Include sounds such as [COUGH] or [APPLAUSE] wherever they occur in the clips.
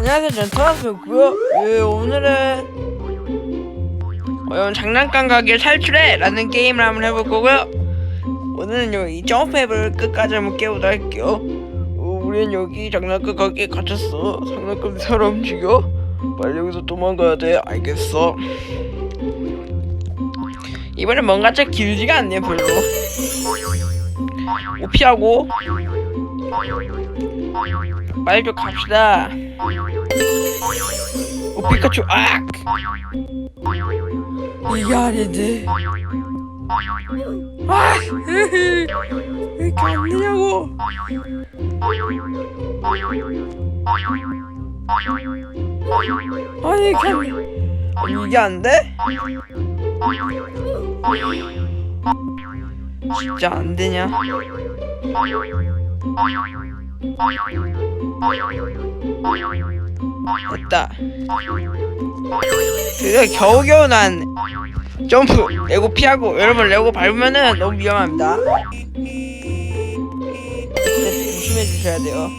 안녕하세요, 전 토마스고요. 예, 오늘은 어, 장난감 가게 탈출해 라는 게임을 한번 해볼 거고요. 오늘은 여기 점프앱을 끝까지 한번 깨보도록 할게요. 어, 우리는 여기 장난감 가게에 갇혔어. 장난감 사러 움직여. 빨리 여기서 도망가야 돼. 알겠어. 이번엔 뭔가 좀 길지가 않네 별로. 오 피하고. 빨리 좀 갑시다. 오 피카츄 악! 이게 아닌데. 아! 왜 이렇게 안 되냐고. 아니 이게 안 아니, 이게 안 돼? 진짜 안 되냐? 됐다. 드디어 겨우겨우 난 점프 레고 피하고 여러분 레고 밟으면은 너무 위험합니다. 조심해 주셔야 돼요.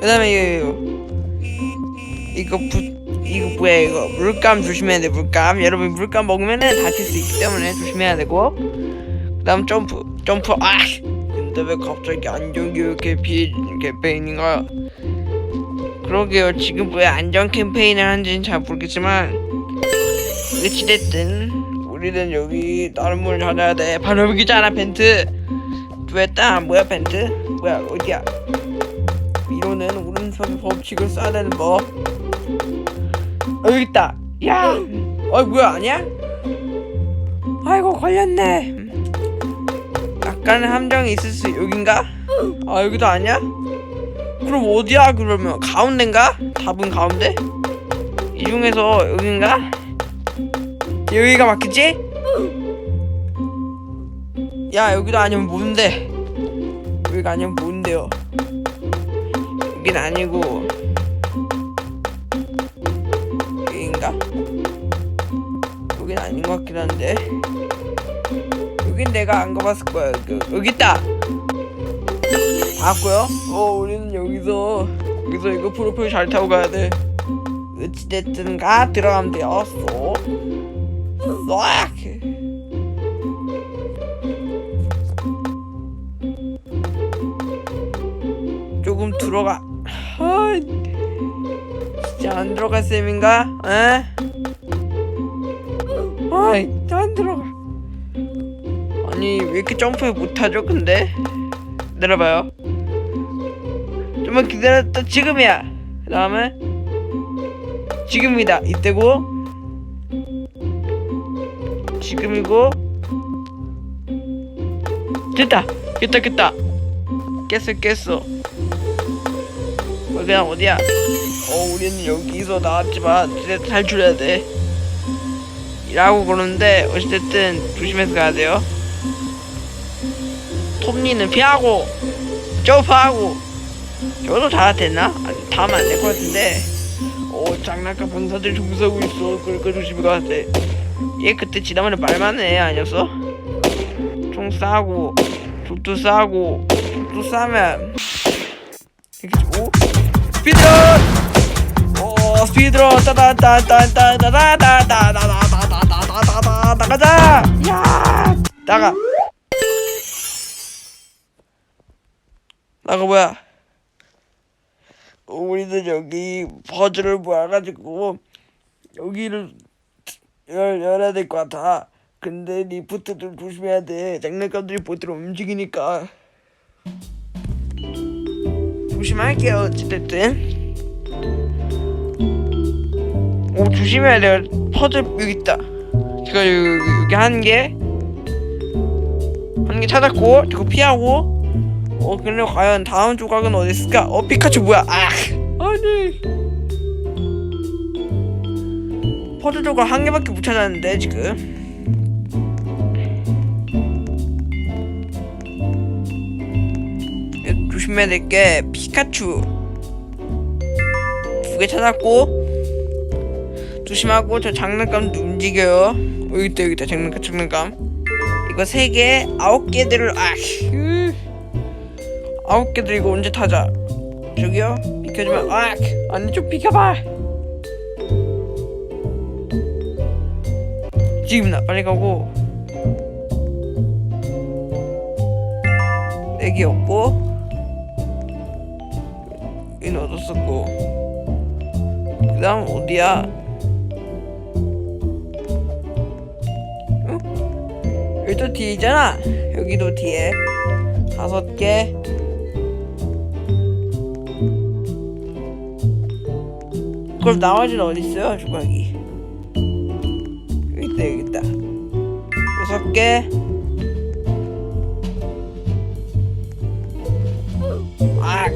그다음에 이거 이거 부 이거 뭐야 이거 물감 조심해야 돼 물감 여러분 물감 먹으면은 다칠 수 있기 때문에 조심해야 되고 그다음 점프 점프 아 근데 왜 갑자기 비 캠페인인가요? 그러게요. 지금 왜 안전 캠페인을 하는지는 잘 모르겠지만 어찌됐든 우리는 여기 다른 문을 찾아야 돼. 바로 여기잖아 벤트. 됐다? 뭐야 벤트? 뭐야 어디야? 위로는 오른손 법칙을 써야 되는 법. 어, 여기 있다. 야! 어이 뭐야 아니야? 아이고 걸렸네 약간의 함정이 있을 수 여긴가? 아 여기도 아니야? 그럼 어디야 그러면? 가운데인가? 답은 가운데? 이 중에서 여긴가? 여기가 맞겠지? 야 여기도 아니면 뭔데? 여기가 아니면 뭔데요? 여긴 아니고 여긴가? 여긴 아닌 것 같긴 한데 여긴 내가 안 가봤을 거야 그, 여기 있다 봤고요 어 우리는 여기서 여기서 이거 프로필 잘 타고 가야 돼 어찌됐든 가 들어가면 돼요 쏙 쏙. 조금 들어가. 아, 진짜 안 들어갈 셈인가? 에? 아이. 아니 왜 이렇게 점프 못하죠? 근데 내려봐요. 좀만 기다렸다 지금이야. 그 다음에 지금이다. 이때고 지금이고 됐다. 깼다 깼다. 깼어 깼어. 어디야 어디야? 어 우리는 여기서 나왔지만 이제 탈출해야 돼. 이라고 그러는데 어찌됐든 조심해서 가야 돼요. 톱니는 피하고 점프하고 저도 다 됐나? 아니 다 하면 안될 것 같은데. 오 장난감 병사들 종사하고 있어. 그러니까 조심히 가야 돼. 얘 그때 지난번에 말만 해 아니었어? 총 싸고 족도 싸고 족도 싸면 이렇게 오 스피드런 오 스피드런 나가 나가 뭐야 우리는 여기 퍼즐을 모아가지고 여기를 열, 열어야 될 것 같아. 근데 리프트들 조심해야 돼. 장난감들이 보드로 움직이니까. 조심할게요. 어찌됐든. 오 조심해야 돼요. 퍼즐 여기 있다. 제가 여기, 여기 한 개. 한 개 찾았고 저거 피하고. 어 근데 과연 다음 조각은 어디 있을까? 어 피카츄 뭐야? 아 아니. 퍼즐 조각 한 개밖에 못 찾았는데 지금. 예, 조심해야 될 게 피카츄 두 개 찾았고 조심하고 저 장난감도 움직여요. 여기 있다 여기 있다 장난감 장난감. 이거 세 개 아홉 개들을 아 휴. 아홉 개들 이거 언제 타자? 저기요. 비켜주면 아 아니 좀 비켜봐. 지금 나 빨리 가고. 애기 없고. 여기는 얻었었고. 그 다음 어디야? 응? 여기 또 뒤에 있잖아. 여기도 뒤에. 다섯 개 그럼 나머지는 어디 있어요? 조각이. 여기 있다 여기 있다. 여섯 개. 아.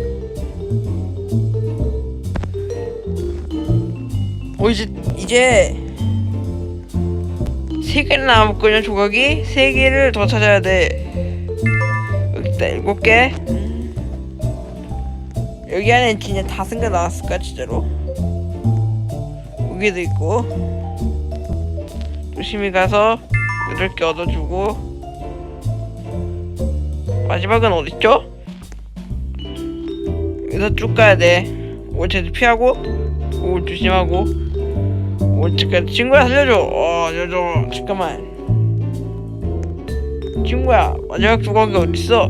어 이제 이제 세 개나 남았거든요 조각이. 세 개를 더 찾아야 돼. 여기 있다 일곱 개. 여기 안에 진짜 개 나왔을까 진짜로 여기도 있고 조심히 가서 개 얻어주고. 마지막은 어딨죠? 여기서 쭉 가야 돼. 오체도 피하고. 오 조심하고. 오체까지 친구야 살려줘. 어 살려줘. 잠깐만. 친구야 마지막 조각이 어딨어?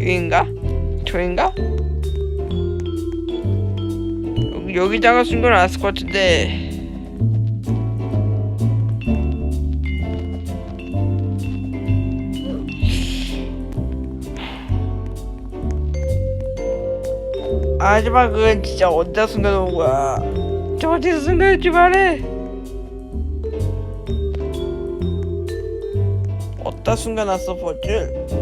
여긴가? 저인가? 여기, 여기다가 쓴건 알았을 것 같은데. 마지막은 진짜 어디다 숨겨놓은 거야? 저 어디서 숨겨놓지 말해? 어디다 숨겨놨어 버즐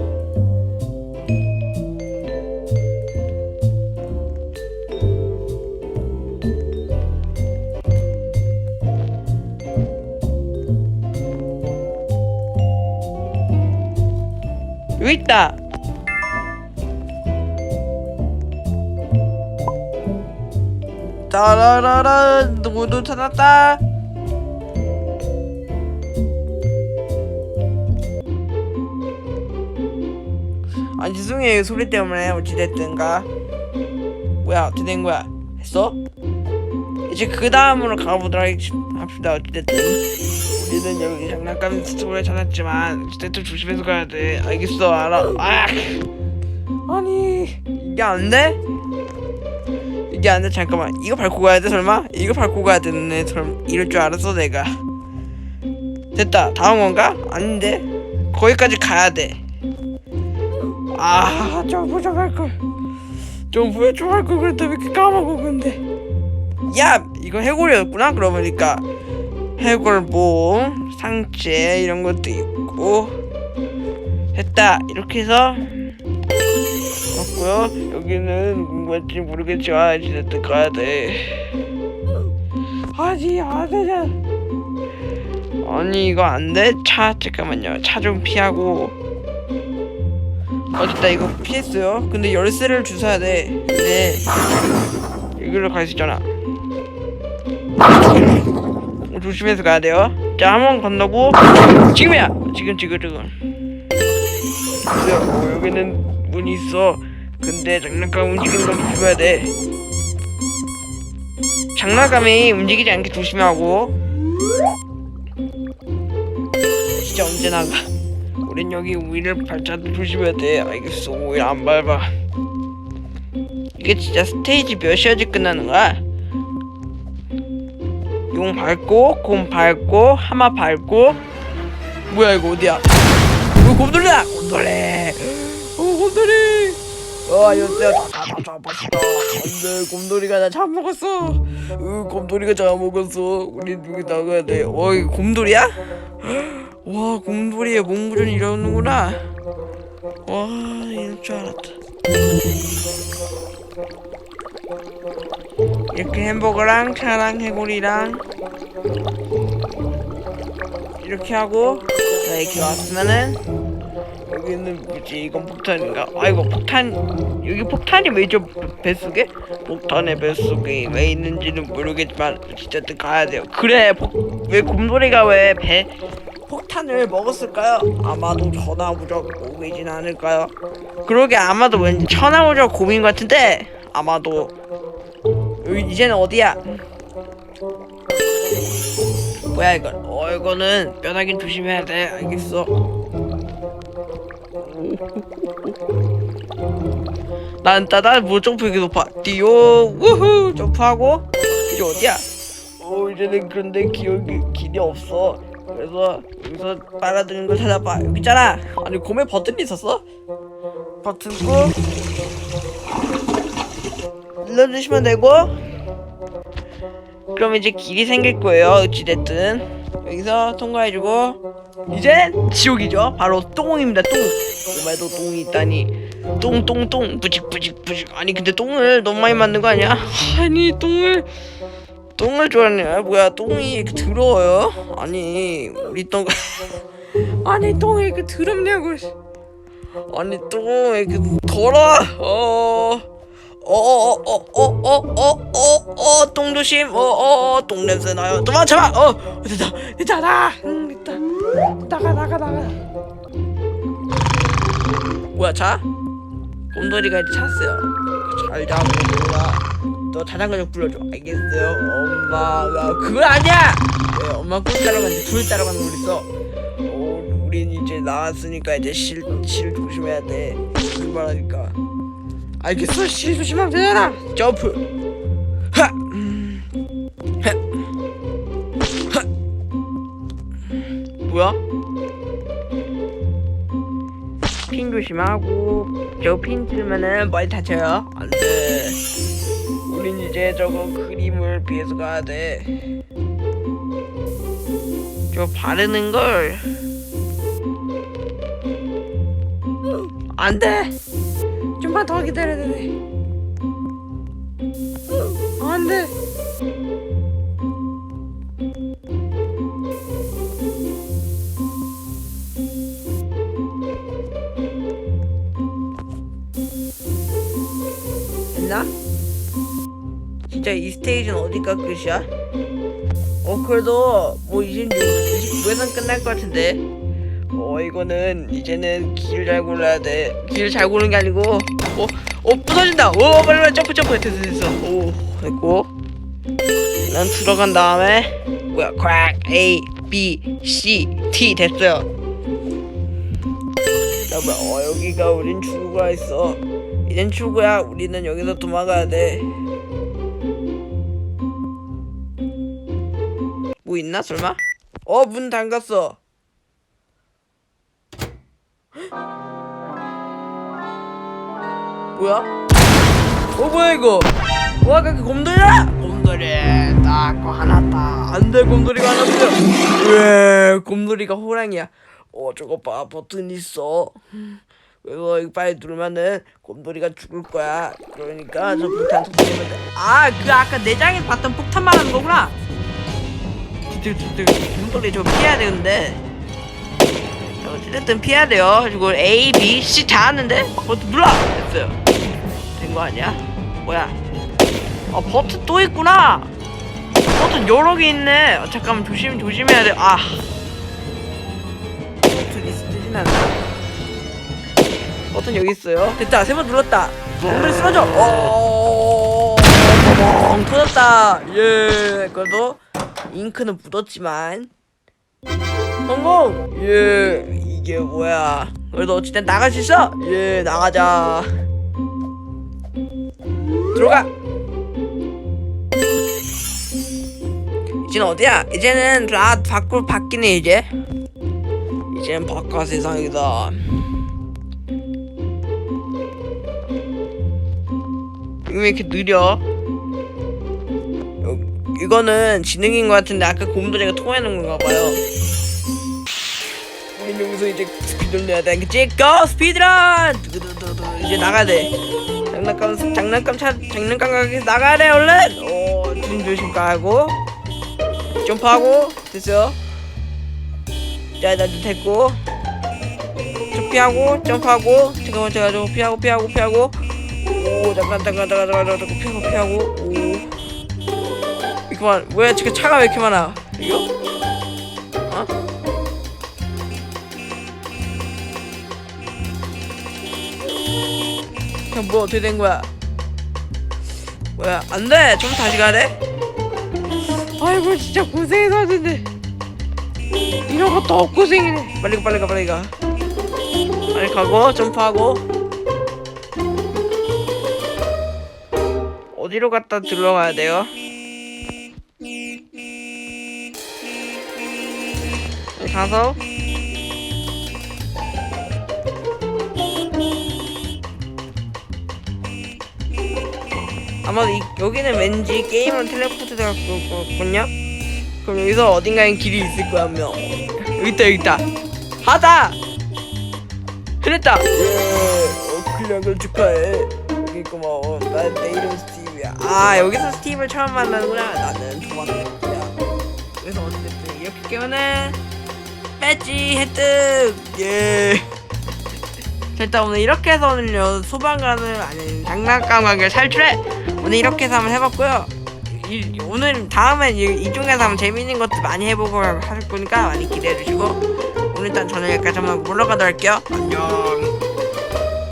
있다. 따라라라 누구도 찾았다. 아 죄송해요 소리 때문에 어찌됐든가 뭐야 어떻게 된 거야 했어? 이제 그 다음으로 가보도록 합시다. 어찌됐든. 우리는 여기 장난감 스토어에 찾았지만 어찌됐든 조심해서 가야 돼. 알겠어. 알아. 아 아니 이게 안 돼? 이게 안 돼. 잠깐만. 이거 밟고 가야 돼 설마? 이거 밟고 가야 되네 설마. 이럴 줄 알았어 내가. 됐다. 다음 건가? 아닌데 거기까지 가야 돼. 아, 점프 좀 할 걸. 점프에 좀할 걸 그랬다 왜 이렇게 까먹어 근데. 야, 이거 해골이었구나. 그러고 보니까 해골봉, 상체 이런 것도 있고. 됐다. 이렇게 해서 맞고요. 여기는 뭔지 모르겠지만 어쨌든 가야 돼. 아니 안 되냐? 아니 이거 안 돼? 차 잠깐만요. 차 좀 피하고. 어쨌다 이거 피했어요. 근데 열쇠를 주워야 돼. 근데 여기로 갈 수 있잖아. 어, [LAUGHS] 조심해서 가야 돼요. 자, 한 번 건너고 지금이야. 지금 지금 지금. 어, 여기는 문이 있어. 근데 장난감 움직이는 걸 조심해야 돼. 장난감이 움직이지 않게 조심하고. 진짜 언제 나가? 우린 여기 우위를 발자도 조심해야 돼. 알겠어. 우위 안 밟아. 이게 진짜 스테이지 몇 시까지 끝나는 거야? 용 밟고, 곰 밟고, 하마 밟고. 뭐야 이거 어디야? 이거 곰돌이다. 곰돌이. 어 곰돌이. 어 여보세요. 잡았다. 안돼 곰돌이가 나 잡먹었어. 으 곰돌이가 잡먹었어. 우리 여기 나가야 돼. 어 이거 곰돌이야? 와 곰돌이의 몸부전이 이러는구나. 와 이럴 줄 알았다. 이렇게 햄버거랑 차랑 해골이랑 이렇게 하고 자 이렇게 왔으면은 여기는 뭐지 이건 폭탄인가 아 이거 폭탄 여기 폭탄이 왜죠 뱃속에 폭탄의 뱃속에 왜 있는지는 모르겠지만 또 가야 돼요 그래 복, 왜 곰돌이가 왜 배 폭탄을 먹었을까요? 아마도 천하무적 고민이진 않을까요? 그러게 아마도 왠지 천하무적 고민 같은데 아마도 여기 이제는 어디야? 뭐야 이건? 어 이거는 뼈다귀 조심해야 돼. 알겠어. [LAUGHS] 난 따다 뭐 점프 이렇게 높아. 뛰어 우후 점프하고 이제 어디야? 어 이제는 그런데 기억이 길이 없어. 그래서 여기서 빨아드는 걸 찾아봐. 여기 있잖아. 아니 곰에 버튼이 있었어? 버튼 꾹 눌러주시면 되고 그럼 이제 길이 생길 거예요. 어찌됐든 여기서 통과해주고 이젠 지옥이죠. 바로 똥입니다. 똥. 정말도 똥이 있다니. 똥똥똥 부직부직 부직. 아니 근데 똥을 너무 많이 만든 거 아니야? 아니 똥을 똥을 좋아하냐? 뭐야 똥이 이렇게 더러워요? 아니 우리 똥 [LAUGHS] 아니 똥이 이렇게 더럽냐고. 아니 똥이 이렇게 더러워. 어. 어어어어어어어어 똥조심 어어 똥냄새 나요 도망쳐봐 어 됐다 됐다 나 응, 됐다 나가 나가 나가 뭐야 자 곰돌이가 이제 찼어요 잘 자고 놀아 너 자장가 좀 불러줘 알겠어요 엄마가 그건 아니야 왜 엄마 꿀 따라가는데 불 따라가는 걸 있어 어 우린 이제 나왔으니까 이제 실, 실 조심해야 돼 무슨 말하니까 알겠어. 실 조심하면 되잖아. 점프. 뭐야? 핀 조심하고 저핀 들면은 머리 다쳐요. 안돼. 우린 이제 저거 그림을 피해서 가야 돼저 바르는 걸. 안돼 좀만 더 기다려야 되네. 안 돼. 됐나? 진짜 이 스테이지는 어디가 끝이야? 어 그래도 뭐 이제 29에선 끝날 것 같은데 어 이거는 이제는 길잘 골라야 돼. 길 잘 고르는 게 아니고 어, 어 부서진다. 오 빨리 빨리 점프 점프 됐어 됐어. 오 됐고 난 들어간 다음에 뭐야 crack A B C T 됐어요. 자 뭐야 어 여기가 우린 출구가 있어. 이젠 출구야. 우리는 여기서 도망가야 돼. 뭐 있나 설마? 어 문 잠갔어. 뭐야? 어 뭐야 이거? 와그 곰돌이야? 곰돌이 딱 안돼 곰돌이가 하나 없어. 왜? 곰돌이가 호랑이야. 어 저거 봐 버튼 있어. 이거 빨리 누르면은 곰돌이가 죽을 거야. 그러니까 저 폭탄 터뜨리면 돼아그 아까 내장에 봤던 폭탄 말하는 거구나. 저, 저, 저, 저, 곰돌이 저거 피해야 되는데. 어쨌든 피해야 돼요. 그리고 A, B, C 다 하는데? 버튼 눌러! 됐어요. 된거 아니야? 뭐야? 아 버튼 또 있구나. 버튼 여러 개 있네. 어, 잠깐만 조심 조심해야 돼. 아 버튼 있으진 않나? 버튼 여기 있어요. 됐다 세 번 눌렀다. 엉덩이 쓰러져. 어, 뻥 터졌다. 예. 그래도 잉크는 묻었지만 성공! 예, 이게 뭐야. 그래도 어쨌든 나갈 수 있어? 예, 나가자. 들어가! 이제는 어디야? 이제는 아, 밖으로 바뀌네, 이제. 이제는 바깥 세상이다. 왜 이렇게 느려? 여- 이거는 지능인 것 같은데 아까 곰돌이가 통하는 건가 봐요. 여기서 이제 스피드를 내야 돼, 그치? 고 스피드런! 이제 나가야 돼. 장난감 장난감 차 장난감 가게에서 나가야 돼 얼른. 오, 눈 조심 까고 점프하고 됐어요. 자, 나도 됐고. 저 피하고 점프하고 잠깐만 제가 저 피하고 피하고 피하고 오 잠깐 잠깐 잠깐 잠깐 잠깐 피하고 피하고 오 이거만 왜 지금 차가 왜 이렇게 많아 이거 야 뭐야 어떻게 된 거야? 뭐야 안 돼. 좀 다시 돼 아이고 진짜 고생해서 왔는데. 이런 거 더 고생이네. 빨리 가 빨리 가 빨리 가. 빨리 가고 점프하고. 어디로 갔다 들어가야 돼요? 가서 아마 이, 여기는 왠지 게임은 텔레포트 될 거거든요. 그럼 여기서 어딘가에 길이 있을 거야 명. 여기 있다 여기 있다. 하다. 그랬다. 예, 어, 클락을 축하해. 여기 고마워. 난내 이름 스티브야. 아 여기서 스티브를 처음 만나는구나. 나는 도망가야. 여기서 어쨌든 이렇게 깨우는 배지 획득. 예. 자, 일단 오늘 이렇게 해서 오늘요 소방관을 아니 장난감 가게 탈출해 오늘 이렇게 해서 한번 해봤고요. 이, 오늘 다음엔 이, 이쪽에서 한번 재밌는 것도 많이 해보고 할 거니까 많이 기대해 주시고 오늘 일단 저는 여기까지 한번 물러가도록 할게요. 안녕